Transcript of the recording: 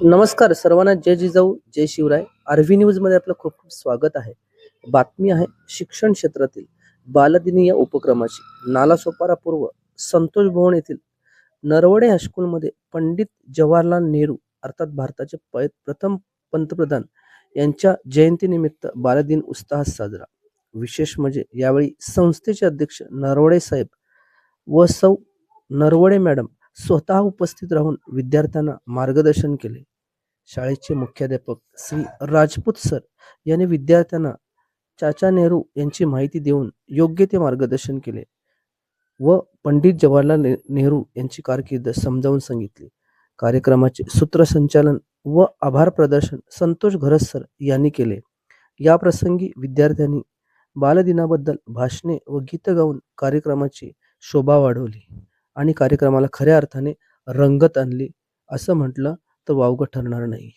नमस्कार सर्वांना जय जिजाऊ जय शिवराय. आरव्ही न्यूजमध्ये आपलं खूप खूप स्वागत आहे. बातमी आहे शिक्षण क्षेत्रातील बालदिनी या उपक्रमाची. नालासोपारा पूर्व संतोष भवन येथील नरवडे हायस्कूलमध्ये पंडित जवाहरलाल नेहरू अर्थात भारताचे पै प्रथम पंतप्रधान यांच्या जयंतीनिमित्त बालदिन उत्साहात साजरा. विशेष म्हणजे यावेळी संस्थेचे अध्यक्ष नरवडे साहेब व सौ नरवडे मॅडम स्वतः उपस्थित राहून विद्यार्थ्यांना मार्गदर्शन केले. शाळेचे मुख्याध्यापक श्री राजपूत सर यांनी विद्यार्थ्यांना चाचा नेहरू यांची माहिती देऊन योग्य ते मार्गदर्शन केले व पंडित जवाहरलाल ने- नेहरू यांची कारकीर्द समजावून सांगितली. कार्यक्रमाचे सूत्रसंचालन व आभार प्रदर्शन संतोष घरस सर यांनी केले. या प्रसंगी विद्यार्थ्यांनी बालदिनाबद्दल भाषणे व गीत गाऊन कार्यक्रमाची शोभा वाढवली. आणि कार्यक्रमाला खऱ्या अर्थाने रंगत आणली असं म्हटलं तर वावगं ठरणार नाही.